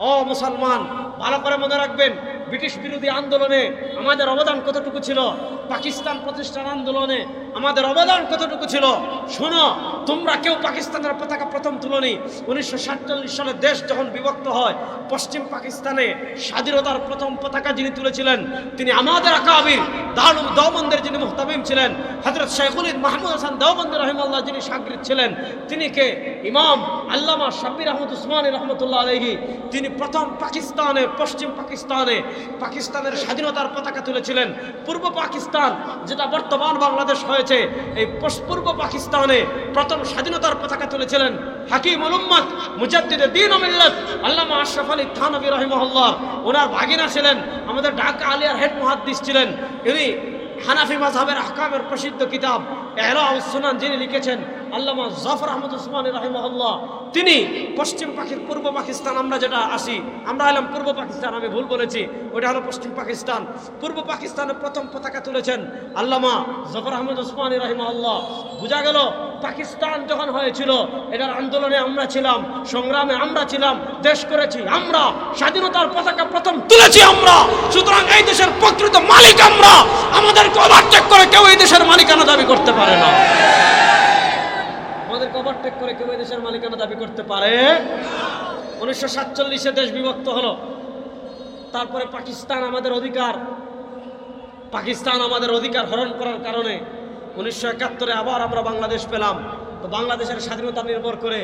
ও মুসলমান ভালো করে মনে রাখবেন। ব্রিটিশ বিরোধী আন্দোলনে আমাদের অবদান কতটুকু ছিল? পাকিস্তান প্রতিষ্ঠান আন্দোলনে আমাদের অবদান কতটুকু ছিল? শোনো, তোমরা কেউ পাকিস্তানের পতাকা প্রথম তুলনি। উনিশশো সাতচল্লিশ সালে দেশ যখন বিভক্ত হয়, পশ্চিম পাকিস্তানে স্বাধীনতার প্রথম পতাকা যিনি তুলেছিলেন, তিনি আমাদের আকাবির দারুল দেওবন্দের যিনি মুহতামিম ছিলেন হজরত শেখুলিদ মাহমুদ হাসান দেওবন্দের রহিমাল্লাহ যিনি সাগরিদ ছিলেন, তিনি কে? ইমাম আল্লামা শাব্বির আহমদ উসমানী রহমতুল্লাহ আলহী তিনি প্রথম পাকিস্তানে, পশ্চিম পাকিস্তানে পাকিস্তানের স্বাধীনতার পতাকা তুলেছিলেন। পূর্ব পাকিস্তান, যেটা বর্তমান বাংলাদেশ হয়েছে, এই পূর্ব পাকিস্তানে প্রথম স্বাধীনতার পতাকা তুলেছিলেন হাকিম উলুম্মদ মুজাদ্দিদে দিন মিল্লাত আল্লামা আশরাফ আলী থানবী রহিমহল্লাহ। ওনার ভাগিনা ছিলেন, আমাদের ঢাকা আলিয়ার হেড মুহাদ্দিস ছিলেন। ইনি হানাফি মাযহাবের আহকামের প্রসিদ্ধ কিতাব এহলা সুনান যিনি লিখেছেন আল্লামা জাফর আহমদ উসমান রাহিমহল্লাহ, তিনি পশ্চিম পাখির পূর্ব পাকিস্তান, আমরা যেটা আসি, আমরা এলাম পূর্ব পাকিস্তান, আমি ভুল বলেছি ওটা হলো পশ্চিম পাকিস্তান। পূর্ব পাকিস্তানে প্রথম পতাকা তুলেছেন আল্লামা জফর আহমদ উসমান রাহিমহল্লাহ। বোঝা গেল, পাকিস্তান যখন হয়েছিল, এটার আন্দোলনে আমরা ছিলাম, সংগ্রামে আমরা ছিলাম, দেশ করেছি আমরা, স্বাধীনতার পতাকা প্রথম তুলেছি আমরা। সুতরাং এই দেশের প্রকৃত মালিক আমরা। আমাদেরকে ওভারটেক করে কেউ এই দেশের মালিকানা দাবি করতে পারে না। আমাদেরকে ওভারটেক করে কেউ দেশের মালিকানা দাবি করতে পারে? উনিশশো সাতচল্লিশে দেশ বিভক্ত হলো। তারপরে পাকিস্তান আমাদের অধিকার। পাকিস্তান আমাদের অধিকার হরণ করার কারণে উনিশশো একাত্তরে আবার আমরা বাংলাদেশ পেলাম। তো বাংলাদেশের স্বাধীনতা নির্ভর করে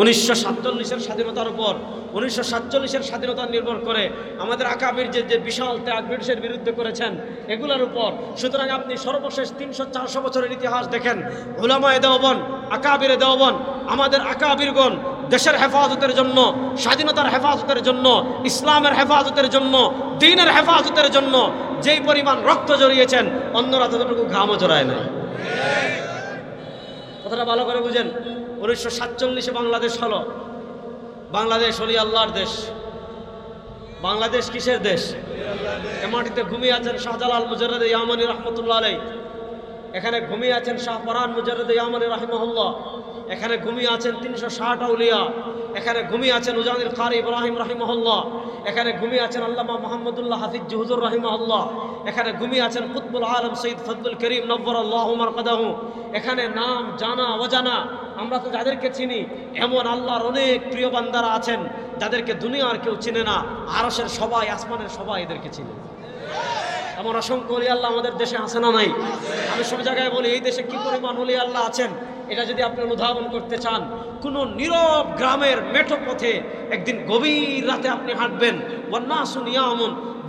উনিশশো সাতচল্লিশের স্বাধীনতার উপর, উনিশশো সাতচল্লিশের স্বাধীনতা নির্ভর করে আমাদের আকাবির যে যে বিশাল ত্যাগ ব্রিটিশের বিরুদ্ধে করেছেন, এগুলোর উপর। সুতরাং আপনি সর্বশেষ তিনশো চারশো বছরের ইতিহাস দেখেন। হুলামায় দেওবন আকাবিরে দেওবন আমাদের আকাবিরগণ দেশের হেফাজতের জন্য, স্বাধীনতার হেফাজতের জন্য, ইসলামের হেফাজতের জন্য, দিনের হেফাজতের জন্য যেই পরিমাণ রক্ত জড়িয়েছেন, অন্যরা ততটুকু ঘামও জড়ায় নাই। কথাটা ভালো করে বুঝেন। উনিশশো সাতচল্লিশে বাংলাদেশ হলো। বাংলাদেশ হলি আল্লাহর দেশ। বাংলাদেশ কিসের দেশ? এ মাটিতে ঘুমিয়ে আছেন শাহজালাল মুজারদ ইয়ামানি রহমতুল্লাহ আলাই এখানে ঘুমিয়ে আছেন শাহ পরান মুজারদ ইয়ামানি রহিমহল্লা এখানে ঘুমিয়ে আছেন তিনশো ষাট আউলিয়া। এখানে ঘুমিয়ে আছেন উজানিল কারি ইব্রাহিম রহিমহল্লা এখানে ঘুমিয়ে আছেন আল্লামা মোহাম্মদুল্লাহ হাফিজ জহুজুর রহিমহল্লা এখানে ঘুমিয়ে আছেন কুতবুল আলম সঈদ ফজলুল করিম নব্বর আল্লাহ উমর কদাহু এখানে নাম জানা অজানা, আমরা তো যাদেরকে চিনি, এমন আল্লাহর অনেক প্রিয় বান্দারা আছেন, যাদেরকে দুনিয়ার কেউ চিনে না আরসের সবাই, আসমানের সবাই এদেরকে চিনে। এমন অসংখ্য অলি আল্লাহ আমাদের দেশে আছে না নাই? আমি সব জায়গায় বলি, এই দেশে কি পরিমাণ অলি আল্লাহ আছেন? এটা যদি আপনি অনুধাবন করতে চান, কোনো নীরব গ্রামের মেঠো পথে একদিন গভীর রাতে আপনি হাঁটবেন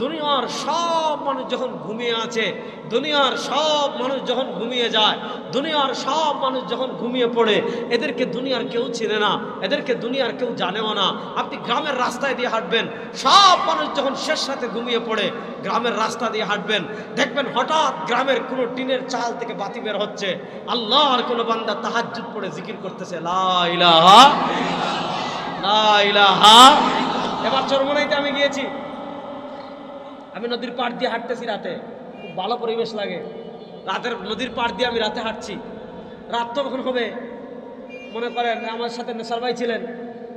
দুনিয়ার সব মানুষ যখন ঘুমিয়ে আছে, দুনিয়ার সব মানুষ যখন ঘুমিয়ে যায়, দুনিয়ার সব মানুষ যখন ঘুমিয়ে পড়ে, এদেরকে দুনিয়ার কেউ চিনে না, এদেরকে দুনিয়ার কেউ জানেও না। আপনি গ্রামের রাস্তায় দিয়ে হাঁটবেন, সব মানুষ যখন শেষ সাথে ঘুমিয়ে পড়ে, গ্রামের রাস্তা দিয়ে হাঁটবেন, দেখবেন হঠাৎ গ্রামের কোনো টিনের চাল থেকে বাতি বের হচ্ছে। আল্লাহর কোনো বান্দা তাহাজ্জুদ পড়ে জিকির করতেছে, লা ইলাহা, লা এবার চরমনাইতে আমি গিয়েছি। আমি নদীর পাড় দিয়ে হাঁটতেছি রাতে। খুব ভালো পরিবেশ লাগে। রাতের নদীর পাড় দিয়ে আমি রাতে হাঁটছি। রাত তো কখন হবে। মনে করেন আমার সাথে নেশার ভাই ছিলেন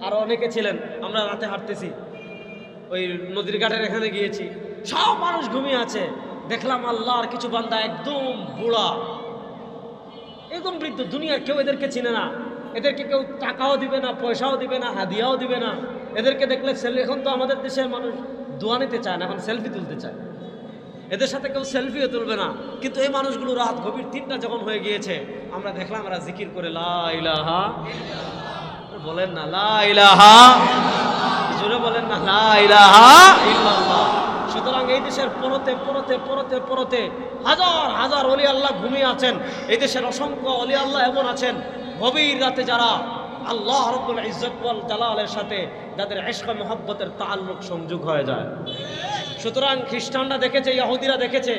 আরও অনেকে ছিলেন। আমরা রাতে হাঁটতেছি। ওই নদীর ঘাটের এখানে গিয়েছি। সব মানুষ ঘুমিয়ে আছে। দেখলাম আল্লাহর কিছু বান্দা একদম বুড়া। একদম বৃদ্ধ, দুনিয়ার কেউ এদেরকে চিনে না। এদেরকে কেউ টাকাও দিবে না, পয়সাও দিবে না, হাদিয়াও দিবে না। এদেরকে দেখলে এখন তো আমাদের দেশের মানুষ দোয়া নিতে চায় না, এখন সেলফি তুলতে চায়। এদের সাথে কেউ সেলফিও তুলবে না। কিন্তু এই মানুষগুলো রাত গভীর তিনটা যখন হয়ে গিয়েছে, আমরা দেখলাম এরা জিকির করে, লা ইলাহা বলেন না, লা ইলাহা জোরে বলেন না, লা ইলাহা ইল্লাল্লাহ। সুতরাং এই দেশের পরতে পরতে পরতে পরতে হাজার হাজার অলি আল্লাহ ঘুমিয়ে আছেন। এই দেশের অসংখ্য অলি আল্লাহ এমন আছেন। গভীর রাতে যারা আল্লাহ রব্বুল ইজ্জত ওয়াল জালালের সাথে যাদের ইশক মহব্বতের তাল্লুক সংযোগ হয়ে যায়। সুতরাং খ্রিস্টানরা দেখেছে ইহুদিরা দেখেছে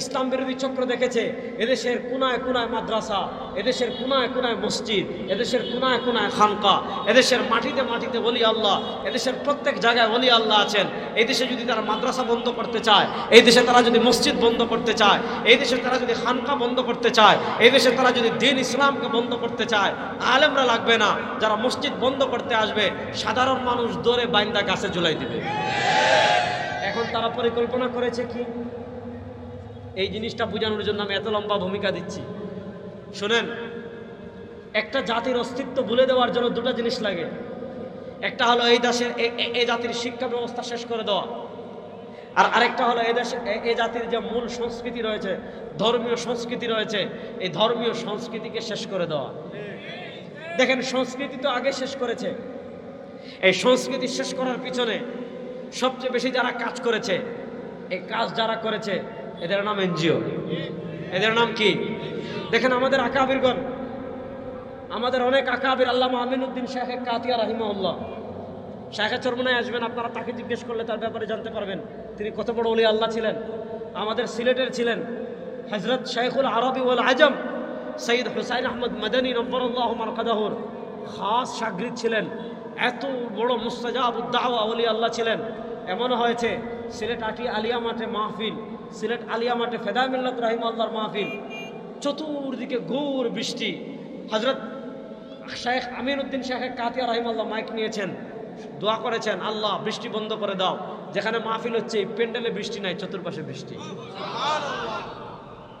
ইসলাম বিরোধী চক্র দেখেছে, এদেশের কোনায় কোনায় মাদ্রাসা, এদেশের কোনায় কোনায় মসজিদ, এদেশের কোনায় কোনায় খানকা, এদেশের মাটিতে মাটিতে বলি আল্লাহ, এদেশের প্রত্যেক জায়গায় বলি আল্লাহ আছেন। এই দেশে যদি তারা মাদ্রাসা বন্ধ করতে চায়, এই দেশে তারা যদি মসজিদ বন্ধ করতে চায়, এই দেশে তারা যদি খানকা বন্ধ করতে চায়, এই দেশে তারা যদি দিন ইসলামকে বন্ধ করতে চায়, আলেমরা লাগবে না। যারা মসজিদ বন্ধ করতে আসবে, সাধারণ মানুষ দৌড়ে বাইন্দা গাছে ঝুলাই দিবে। এখন তারা পরিকল্পনা করেছে কি? এই জিনিসটা বোঝানোর জন্য আমি এত লম্বা ভূমিকা দিচ্ছি। শোনেন, একটা জাতির অস্তিত্ব ভুলে দেওয়ার জন্য দুটো জিনিস লাগে। একটা হলো এই দেশের এই জাতির শিক্ষা ব্যবস্থা শেষ করে দেওয়া। আর আরেকটা হলো এই দেশে এ- জাতির যে মূল সংস্কৃতি রয়েছে, ধর্মীয় সংস্কৃতি রয়েছে, এই ধর্মীয় সংস্কৃতিকে শেষ করে দেওয়া। দেখেন, সংস্কৃতি তো আগে শেষ করেছে। এই সংস্কৃতি শেষ করার পিছনে সবচেয়ে বেশি যারা কাজ করেছে, এই কাজ যারা করেছে এদের নাম এনজিও। এদের নাম কি? দেখেন আমাদের আকাবিরগণ, আমাদের অনেক আকাবির আল্লাহ আমিনুদ্দিন শাহে কাতিয়া রাহিমাউল্লাহ শাহে চরমনায় আসবেন, আপনারা তাকে জিজ্ঞেস করলে তার ব্যাপারে জানতে পারবেন। তিনি কত বড় অলি আল্লাহ ছিলেন, আমাদের সিলেটের ছিলেন। হজরত শাইখুল আরবি ওয়াল আজম সঈদ হুসাইন আহমদ মদনী নব্বরুল্লাহ মারকাদাহুর খাস সাগরিদ ছিলেন। এত বড় মুস্তাজাব উদ্দাওয়া অলি আল্লাহ ছিলেন। এমন হয়েছে, সিলেট আটি আলিয়া মাঠে মাহফিল সিলেট আলিয়া মাঠে ফেদা মিল্লাত রাহিম আল্লাহর মাহফিল, চতুর্দিকে ঘুর বৃষ্টি। হজরত শেখ আমির উদ্দিন শেখ কাতিয়া রাহিমাল্লাহ মাইক নিয়েছেন, দোয়া করেছেন, আল্লাহ, বৃষ্টি বন্ধ করে দাও। যেখানে মাহফিল হচ্ছে, এই প্যান্ডেলে বৃষ্টি নাই, চতুর্পাশে বৃষ্টি।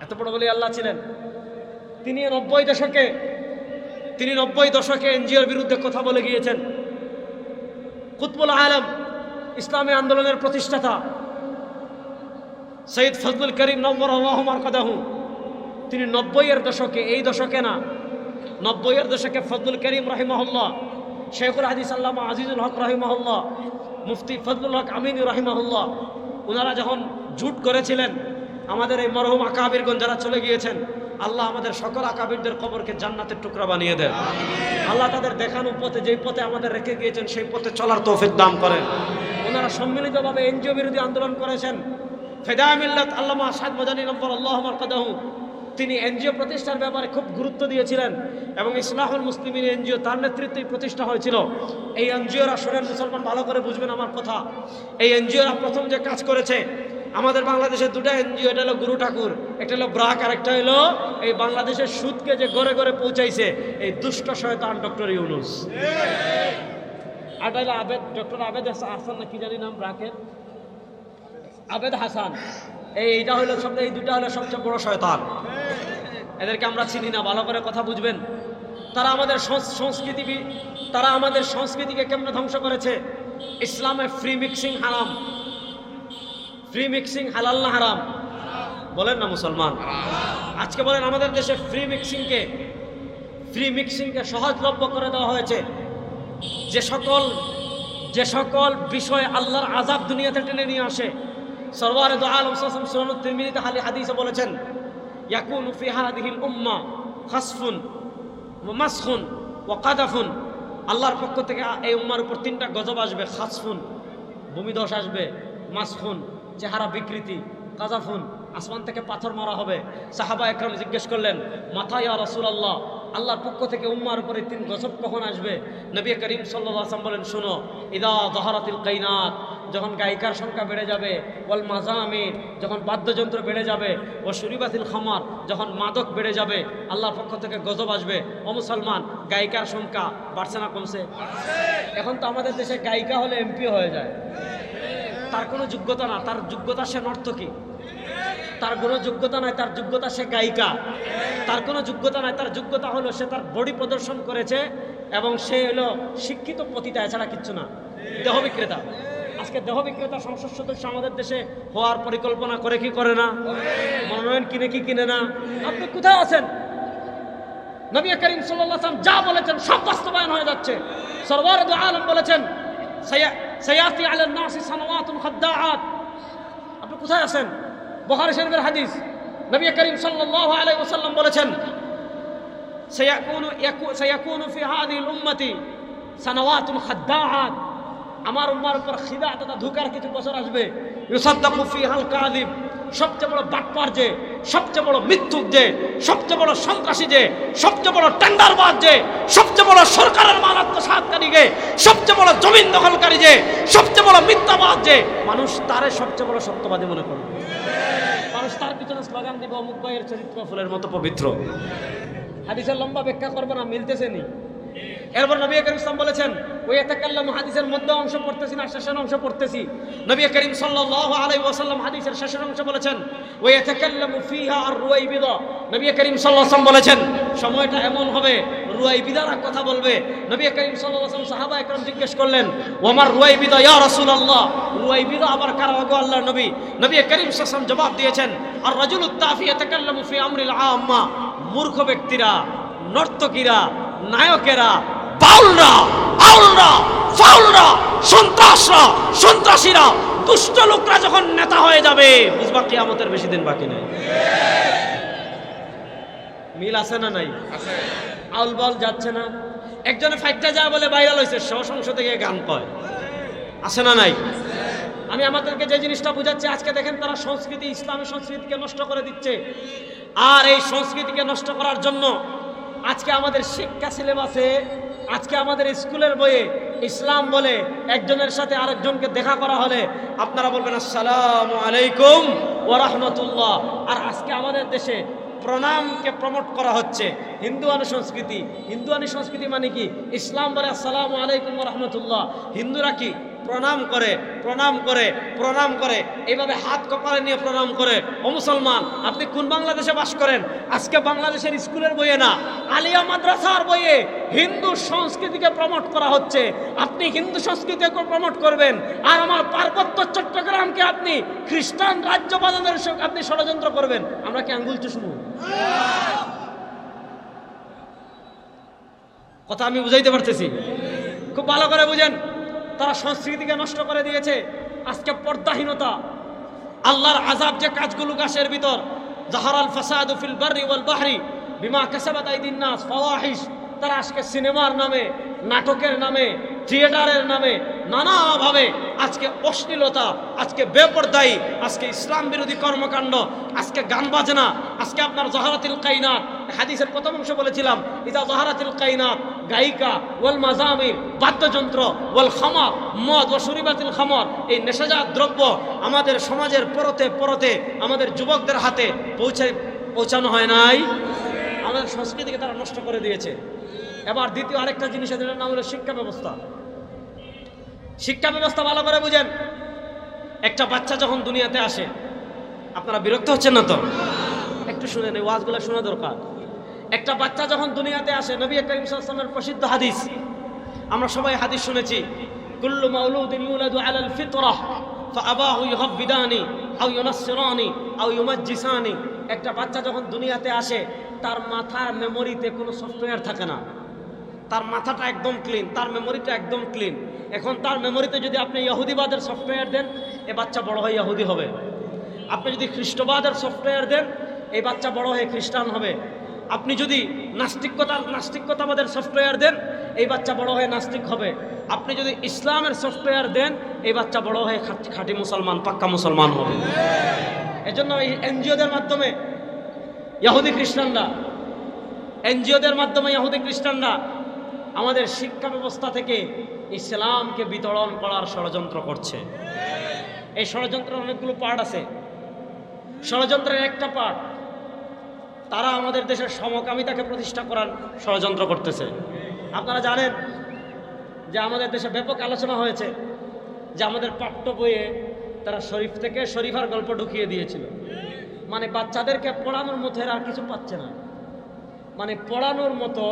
এত বড় বলে আল্লাহ ছিলেন। তিনি নব্বই দশকে, তিনি নব্বই দশকে এনজিওর বিরুদ্ধে কথা বলে গিয়েছেন। কুতবুল আলম, ইসলামী আন্দোলনের প্রতিষ্ঠাতা সৈয়দ ফজলুল করিম নম্বর আল্লাহমার কদাহু তিনি নব্বইয়ের দশকে, এই দশকে না, নব্বইয়ের দশকে ফজলুল করিম রহিমহল্লা শেখুল হাদিস আল্লামা আজিজুল হক রহিমহল্লা মুফতি ফজলুল হক আমিন রহিমহল্লা ওনারা যখন জুট করেছিলেন, আমাদের এই মরহুম আকাবিরগঞ্জ যারা চলে গিয়েছেন, আল্লাহ আমাদের সকল আকাবিরদের কবরকে জান্নাতের টুকরা বানিয়ে দেন। আল্লাহ তাদের দেখানো পথে, যেই পথে আমাদের রেখে গিয়েছেন, সেই পথে চলার তৌফিক দান করেন। ওনারা সম্মিলিতভাবে এনজিও বিরোধী আন্দোলন করেছেন। ফেদা মিল্লাত আল্লামা আসাদ মজানি নম্বর আল্লাহ কাদাহু তিনি এনজিও প্রতিষ্ঠার ব্যাপারে খুব গুরুত্ব দিয়েছিলেন এবং ইসলাহুল মুসলিমিন এনজিও তার নেতৃত্বে প্রতিষ্ঠা হয়েছিল। এই এনজিওরা শোনেন মুসলমান ভালো করে বুঝবেন আমার কথা। এই এনজিওরা প্রথম যে কাজ করেছে আমাদের বাংলাদেশের দুটো এনজিও এটা হলো গুরু ঠাকুর একটা হলো ব্রাক আর একটা হলো এই বাংলাদেশের সুদকে যে ঘরে ঘরে পৌঁছাইছে এই দুষ্ট শয়তান ডক্টর ইউনুস। আর হলো আবেদ ডক্টর আবেদ হাসান না কি জানি নাম ব্রাকের? আবেদ হাসান। এই, এইটা হলো সব এই দুটা হলো সবচেয়ে বড় শয়তান। এদেরকে আমরা চিনি না, ভালো করে কথা বুঝবেন। তারা আমাদের সংস- সংস্কৃতি তারা আমাদের সংস্কৃতিকে কেমনে ধ্বংস করেছে? ইসলামে ফ্রি মিক্সিং হারাম। ফ্রি মিক্সিং হালাল না হারাম? বলেন না মুসলমান। আজকে বলেন আমাদের দেশে ফ্রি মিক্সিংকে ফ্রি মিক্সিংকে সহজলভ্য করে দেওয়া হয়েছে। যে সকল যে সকল বিষয় আল্লাহর আজাব দুনিয়াতে টেনে নিয়ে আসে। সরওয়ারে দো আলম সুনানুত তিরমিজিতে হালি হাদিসে বলেছেন, ইয়াকুনু ফি হাদিহিল উম্মা খাসফুন মাসখুন ওয়া কাদাফুন। আল্লাহর পক্ষ থেকে এই উম্মার উপর তিনটা গজব আসবে, খাসফুন, ভূমিধস আসবে, মাসখুন, চেহারা বিকৃতি কাজাফুন আসমান থেকে পাথর মারা হবে। সাহাবা একরাম জিজ্ঞেস করলেন, মাথা ইয়া রাসূল আল্লাহ আল্লাহর পক্ষ থেকে উম্মার উপরে তিন গজব কখন আসবে? নবী করিম সাল্লাহ আসলাম বলেন শোনো ইদা দহারাতিল কাইনাত যখন গায়িকার সংখ্যা বেড়ে যাবে ওয়াল মাজামির যখন বাদ্যযন্ত্র বেড়ে যাবে ও সুরিবাতিল খামার যখন মাদক বেড়ে যাবে আল্লাহর পক্ষ থেকে গজব আসবে। ও মুসলমান গায়িকার সংখ্যা বাড়ছে না কমছে? এখন তো আমাদের দেশে গায়িকা হলে এমপি হয়ে যায়। তার কোনো যোগ্যতা না তার যোগ্যতা সে নর্তকী তার কোনো যোগ্যতা নাই, তার যোগ্যতা সে গায়িকা। তার কোনো যোগ্যতা নাই, তার যোগ্যতা হলো সে তার বডি প্রদর্শন করেছে এবং সে হলো শিক্ষিত পতিতা, এছাড়া কিচ্ছু না। দেহ বিক্রেতা। আজকে দেহ বিক্রেতা সংসদ সদস্য আমাদের দেশে হওয়ার পরিকল্পনা করে কি করে না? মনোনয়ন কিনে কি কিনে না? আপনি কোথায় আছেন? নবী করিম ওয়াসাল্লাম যা বলেছেন সব বাস্তবায়ন হয়ে যাচ্ছে। সরওয়ার আলম বলেছেন, সায়া- সায়াতি আলান নাসি সানাওয়াতুন খাদ্দাআত। আপনি কোথায় আছেন? বুখারী শরীফের হাদিস। নবী করিম সাল্লাল্লাহু আলাইহি ওয়াসাল্লাম বলেছেন আমার উম্মার উপর খিদা তথা ধোকার কিছু বছর আসবে। ইউসাদ্দাকু ফিহাল কাযিব। সবচেয়ে বড় বাটপার যে, সবচেয়ে বড় মিথ্যুক যে, সবচেয়ে বড় সন্ত্রাসী যে, সবচেয়ে বড় টেন্ডারবাজ যে, সবচেয়ে বড় সরকারের মাল আত্মসাৎকারী যে, সবচেয়ে বড় জমিন দখলকারী যে, সবচেয়ে বড় মিথ্যাবাদ যে, মানুষ তারে সবচেয়ে বড় সত্যবাদী মনে করবে। পিছনে স্লোগান দিব, অমুক ভাইয়ের চরিত্র, ফুলের মতো পবিত্র। হাদিসের লম্বা ব্যাখ্যা করব না, মিলতেছে নি। এরপর নবী করিম ইসলাম বলেছেন ওই এতাকাল্লাম হাদিসের মধ্যে অংশ পড়তেছি না, শেষের অংশ পড়তেছি। নবী করিম সাল্লাল্লাহু আলাইহি ওয়াসাল্লাম হাদিসের শেষের অংশ বলেছেন ওই এতাকাল্লামু ফিহা আর রুয়াইবিদা নবী করিম আলাইহি বলেছেন, সময়টা এমন হবে রুয়াইবিদারা কথা বলবে। নবী করিম ওয়াসাল্লাম সাহাবা একরাম জিজ্ঞেস করলেন ওমার রুয়াইবিদা ইয়া রাসূলুল্লাহ? রুয়াইবিদা আবার কারা? গো আল্লাহর নবী। নবী করিম ওয়াসাল্লাম জবাব দিয়েছেন, আর রাজুলুত তাফি ইয়াতাকাল্লামু ফি আমরিল আম্মা। মূর্খ ব্যক্তিরা, নর্তকীরা, নায়কেরা, বাউলরা আউলরা ফাউলরা, সন্ত্রাসরা, সন্ত্রাসীরা, দুষ্ট লোকরা যখন নেতা হয়ে যাবে, বুঝবা কিয়ামতের বেশি দিন বাকি নেই। মিল আছে না নাই? আউল বাউল যাচ্ছে না। একজনে ফাইটটা যা বলে ভাইরাল হয়েছে সংসদে গিয়ে গান কয়। আছে না নাই? আমি আমাদেরকে যে জিনিসটা বুঝাচ্ছি, আজকে দেখেন তারা সংস্কৃতি, ইসলামী সংস্কৃতিকে নষ্ট করে দিচ্ছে। আর এই সংস্কৃতিকে নষ্ট করার জন্য আজকে আমাদের শিক্ষা সিলেবাসে আজকে আমাদের স্কুলের বইয়ে ইসলাম বলে একজনের সাথে আরেকজনকে দেখা করা হলে আপনারা বলবেন, আসসালামু আলাইকুম ও রহমতুল্লাহ। আর আজকে আমাদের দেশে প্রণামকে প্রমোট করা হচ্ছে। হিন্দু সংস্কৃতি হিন্দু সংস্কৃতি মানে কি? ইসলাম বলে আসসালামু আলাইকুম রহমতুল্লাহ। হিন্দুরা কি? প্রণাম করে প্রণাম করে প্রণাম করে। এইভাবে হাত কপালে নিয়ে প্রণাম করে। ও মুসলমান, আপনি কোন বাংলাদেশে বাস করেন? আজকে বাংলাদেশের স্কুলের বইয়ে না, আলিয়া মাদ্রাসার বইয়ে হিন্দু সংস্কৃতিকে প্রমোট করা হচ্ছে। আপনি হিন্দু সংস্কৃতিকে প্রমোট করবেন। আর আমার পার্বত্য চট্টগ্রামকে আপনি খ্রিস্টান রাজ্য বানানোর আপনি ষড়যন্ত্র করবেন। আমরা কি আঙ্গুল চুষবো? কথা আমি বুঝাইতে পারতেছি। খুব ভালো করে বুঝেন। তারা সংস্কৃতিকে নষ্ট করে দিয়েছে। আজকে পর্দাহীনতা। আল্লাহর আজাব যে কাজগুলো গাছের ভিতর জাহারাল ফাসাদু ফিল বাররি ওয়াল বাহরি, বিমা কাসাবাত আইদিন নাস, ফাওয়াহিশ, তারা আজকে সিনেমার নামে, নাটকের নামে, থিয়েটারের নামে নানাভাবে আজকে অশ্লীলতা, আজকে বেপরদায়ী, আজকে ইসলাম বিরোধী কর্মকাণ্ড, আজকে গান বাজনা, আজকে আপনার জহারাতিল কাইনাত। হাদিসের প্রথম অংশ বলেছিলাম, ইদা জহারাতিল কাইনাত, গায়িকা, ওয়াল মাজামি, বাদ্যযন্ত্র, ওয়াল খামার, মদ ও শরীবাতিল খামর। এই নেশাজাত দ্রব্য আমাদের সমাজের পরতে পরতে, আমাদের যুবকদের হাতে পৌঁছে পৌঁছানো হয় নাই। আমাদের সংস্কৃতিকে তারা নষ্ট করে দিয়েছে। এবার দ্বিতীয় আরেকটা জিনিস আছে নাম হলো শিক্ষা ব্যবস্থা। শিক্ষা ব্যবস্থা ভালো করে বুঝেন। একটা বাচ্চা যখন দুনিয়াতে আসে, আপনারা বিরক্ত হচ্ছেন না তো? একটু শুনে নেই ওয়াজগুলো শোনা দরকার। একটা বাচ্চা যখন দুনিয়াতে আসে, নবী করিম সাল্লামের প্রসিদ্ধ হাদিস। আমরা সবাই হাদিস শুনেছি, কুল্লু মাউলুদিন ইউলাদু আলাল ফিতরাহ ফাআবাহু ইউহাব্বিদানি, আও ইউনাসসিরানি, আও ইউমাজ্জিসানি। একটা বাচ্চা যখন দুনিয়াতে আসে, তার মাথার মেমোরিতে কোনো সফটওয়্যার থাকে না। তার মাথাটা একদম ক্লিন তার মেমোরিটা একদম ক্লিন এখন তার মেমোরিতে যদি আপনি ইহুদিবাদের সফটওয়্যার দেন, এ বাচ্চা বড় হয়ে ইহুদি হবে। আপনি যদি খ্রিস্টবাদের সফটওয়্যার দেন এই বাচ্চা বড় হয়ে খ্রিস্টান হবে। আপনি যদি নাস্তিকতার নাস্তিকতাবাদের সফটওয়্যার দেন এই বাচ্চা বড় হয়ে নাস্তিক হবে। আপনি যদি ইসলামের সফটওয়্যার দেন এই বাচ্চা বড় হয়ে খাঁটি- মুসলমান, পাক্কা মুসলমান হবে। এজন্য এই এনজিওদের মাধ্যমে ইহুদি খ্রিস্টানরা, এনজিওদের মাধ্যমে ইহুদি খ্রিস্টানরা আমাদের শিক্ষা ব্যবস্থা থেকে ইসলামকে বিতরণ করার ষড়যন্ত্র করছে। এই ষড়যন্ত্রের অনেকগুলো পার্ট আছে। ষড়যন্ত্রের একটা পার্ট, তারা আমাদের দেশের সমকামিতাকে প্রতিষ্ঠা করার ষড়যন্ত্র করতেছে। আপনারা জানেন যে আমাদের দেশে ব্যাপক আলোচনা হয়েছে যে আমাদের পাঠ্য বইয়ে তারা শরীফ থেকে শরীফার গল্প ঢুকিয়ে দিয়েছিল। মানে বাচ্চাদেরকে পড়ানোর মতো আর কিছু পাচ্ছে না। মানে পড়ানোর মতো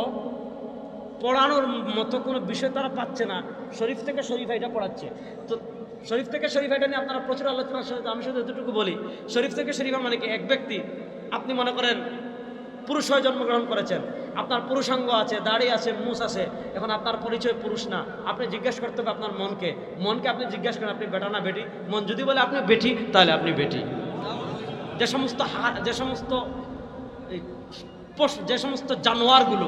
পড়ানোর মতো কোনো বিষয় তারা পাচ্ছে না। শরীফ থেকে শরীফ এটা পড়াচ্ছে। তো শরীফ থেকে শরীফ এটা নিয়ে আপনারা প্রচুর আলোচনা সাথে আমি শুধু এতটুকু বলি, শরীফ থেকে শরীফা মানে কি? এক ব্যক্তি, আপনি মনে করেন পুরুষ হয়ে জন্মগ্রহণ করেছেন, আপনার পুরুষাঙ্গ আছে, দাড়ি আছে, মুস আছে, এখন আপনার পরিচয় পুরুষ না। আপনি জিজ্ঞেস করতে হবে আপনার মনকে। মনকে আপনি জিজ্ঞেস করেন, আপনি বেটা না বেটি? মন যদি বলে, আপনি বেটি, তাহলে আপনি বেটি। যে সমস্ত যে সমস্ত যে সমস্ত জানোয়ারগুলো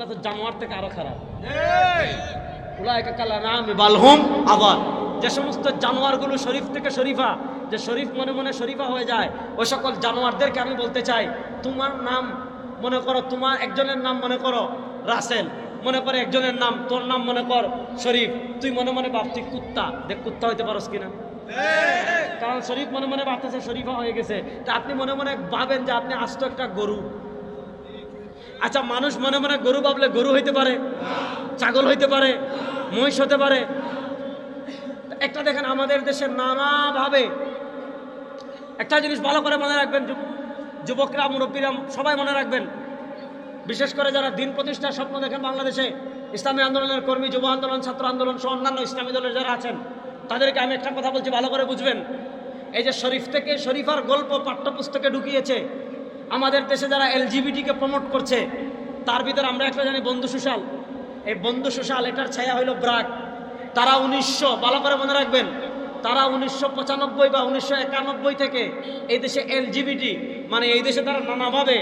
এগুলো তো জানোয়ার থেকে আরও খারাপ। আবার যে সমস্ত জানোয়ারগুলো শরীফ থেকে শরীফা যে শরীফ মনে মনে শরীফা হয়ে যায় ওই সকল জানোয়ারদেরকে আমি বলতে চাই তোমার নাম মনে করো তোমার একজনের নাম মনে করো রাসেল। মনে করে একজনের নাম তোর নাম মনে কর শরীফ। তুই মনে মনে ভাবছি কুত্তা। দেখ কুত্তা হইতে পারস কিনা? কারণ শরীফ মনে মনে ভাবতেছে শরীফা হয়ে গেছে। তা আপনি মনে মনে ভাবেন যে আপনি আস্ত একটা গরু। আচ্ছা মানুষ মনে মনে গরু ভাবলে গরু হইতে পারে, ছাগল হইতে পারে, মহিষ হতে পারে। একটা দেখেন, আমাদের দেশে নানাভাবে একটা জিনিস ভালো করে মনে রাখবেন, যুব- যুবকরা, মুরব্বীরা সবাই মনে রাখবেন। বিশেষ করে যারা দিন প্রতিষ্ঠার স্বপ্ন দেখেন বাংলাদেশে, ইসলামী আন্দোলনের কর্মী, যুব আন্দোলন, ছাত্র আন্দোলন সহ অন্যান্য ইসলামী দলের যারা আছেন, তাদেরকে আমি একটা কথা বলছি, ভালো করে বুঝবেন। এই যে শরীফ থেকে শরীফার গল্প পাঠ্যপুস্তকে ঢুকিয়েছে আমাদের দেশে যারা এলজিবিটিকে প্রমোট করছে, তার ভিতরে আমরা একটা জানি বন্ধু সুশাল। এই বন্ধু সুশাল, এটার ছায়া হইল ব্রাক তারা উনিশশো, ভালো করে মনে রাখবেন, তারা উনিশশো পঁচানব্বই বা উনিশশো একানব্বই থেকে এই দেশে এলজিবিটি মানে এই দেশে তারা নানাভাবে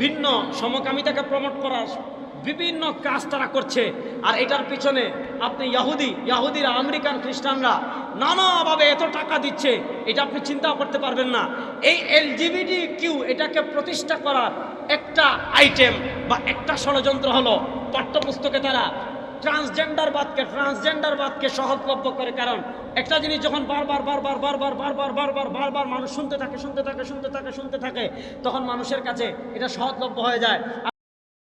ভিন্ন সমকামিতাকে প্রমোট করার বিভিন্ন কাজ তারা করছে। আর এটার পিছনে আপনি ইয়াহুদি, ইয়াহুদিরা, আমেরিকান খ্রিস্টানরা নানাভাবে এত টাকা দিচ্ছে, এটা আপনি চিন্তাও করতে পারবেন না। এই এলজিবিটি কিউ এটাকে প্রতিষ্ঠা করার একটা আইটেম বা একটা ষড়যন্ত্র হলো পাঠ্যপুস্তকে তারা ট্রান্সজেন্ডারবাদকে ট্রান্সজেন্ডারবাদকে সহজলভ্য করে। কারণ একটা জিনিস যখন বারবার বারবার বারবার বারবার বারবার বারবার মানুষ শুনতে থাকে শুনতে থাকে শুনতে থাকে শুনতে থাকে, তখন মানুষের কাছে এটা সহজলভ্য হয়ে যায়।